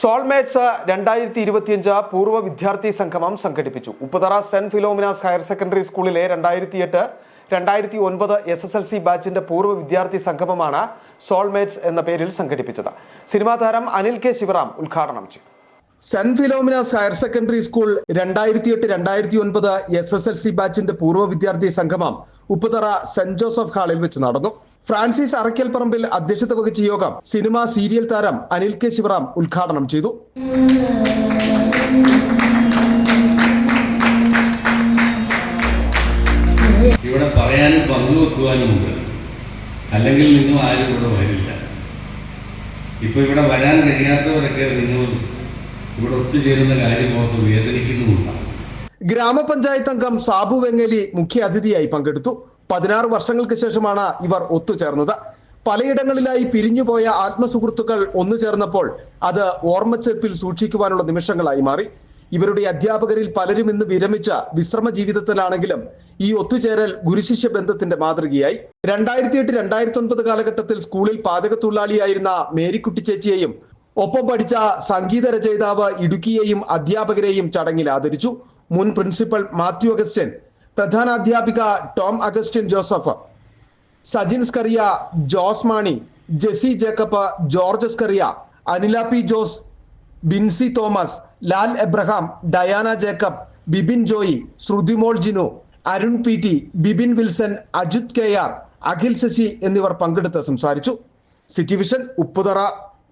Soulmates രണ്ടായിരത്തി ഇരുപത്തിയഞ്ച് പൂർവ വിദ്യാർത്ഥി സംഗമം സംഘടിപ്പിച്ചു. Upputhara saint Philomena's higher secondary സ്കൂളിലെ രണ്ടായിരത്തി എട്ട് രണ്ടായിരത്തി ഒൻപത് എസ് എസ് എൽ സി ബാച്ചിന്റെ പൂർവ വിദ്യാർത്ഥി സംഗമമാണ് സോൾമേറ്റ്സ് എന്ന പേരിൽ സംഘടിപ്പിച്ചത്. സിനിമാ താരം അനിൽ കെ ശിവറാം ഉദ്ഘാടനം ചെയ്തു. Saint Philomena's higher secondary school രണ്ടായിരത്തി എട്ട് രണ്ടായിരത്തി ഒൻപത് എസ് എസ് എൽ സി ബാച്ചിന്റെ പൂർവ വിദ്യാർത്ഥി സംഗമം ഉപ്പുതറ സെന്റ് ജോസഫ് ഹാളിൽ വെച്ച് നടന്നു. ഫ്രാൻസിസ് അറക്കൽ പറമ്പിൽ അധ്യക്ഷത വഹിച്ച യോഗം സിനിമ സീരിയൽ താരം അനിൽ കെ ശിവറാം ഉദ്ഘാടനം ചെയ്തു. ഇവിടെ പറയാനും പങ്കുവെക്കുവാനുമുണ്ട് അല്ലെങ്കിൽ നിങ്ങൾ ആരും ഇവിടെ വരില്ല. ഇപ്പൊ ഇവിടെ വരാൻ കഴിയാത്തവരൊക്കെ നിങ്ങൾ ഇവിടെ ഒത്തുചേരുന്ന കാര്യം ഓർത്ത് വേദനിക്കുന്നുമുണ്ടാകും ഗ്രാമപഞ്ചായത്ത് അംഗം സാബു വെങ്ങലി മുഖ്യ അതിഥിയായി പങ്കെടുത്തു. പതിനാറ് വർഷങ്ങൾക്ക് ശേഷമാണ് ഇവർ ഒത്തുചേർന്നത്. പലയിടങ്ങളിലായി പിരിഞ്ഞുപോയ ആത്മസുഹൃത്തുക്കൾ ഒന്നു ചേർന്നപ്പോൾ അത് ഓർമ്മച്ചെപ്പിൽ സൂക്ഷിക്കുവാനുള്ള നിമിഷങ്ങളായി മാറി. ഇവരുടെ അധ്യാപകരിൽ പലരും ഇന്ന് വിരമിച്ച വിശ്രമ ജീവിതത്തിലാണെങ്കിലും ഈ ഒത്തുചേരൽ ഗുരുശിഷ്യ ബന്ധത്തിന്റെ മാതൃകയായി. രണ്ടായിരത്തി എട്ട് രണ്ടായിരത്തി ഒൻപത് കാലഘട്ടത്തിൽ സ്കൂളിൽ പാചകത്തൊഴിലാളിയായിരുന്ന മേരിക്കുട്ടി ചേച്ചിയെയും ഒപ്പം പഠിച്ച സംഗീത രചയിതാവ് ഇടുക്കിയെയും അധ്യാപകരെയും ചടങ്ങിൽ ആദരിച്ചു. മുൻ പ്രിൻസിപ്പൽ മാത്യു അഗസ്റ്റ്യൻ പ്രധാന അധ്യാപിക Tom Augustine Joseph Sajin Scaria Jose Mani Jessy Jacob George Scaria Anila P Jose Binsy Thomas Lal Abraham Diana Jacob Bibin Joy Shrutimol Jinu Arun P T Bibin Wilson Ajith K R Akhil Sasi എന്നിവർ പങ്കെടുത്ത് സംസാരിച്ചു. City vision Upputhara.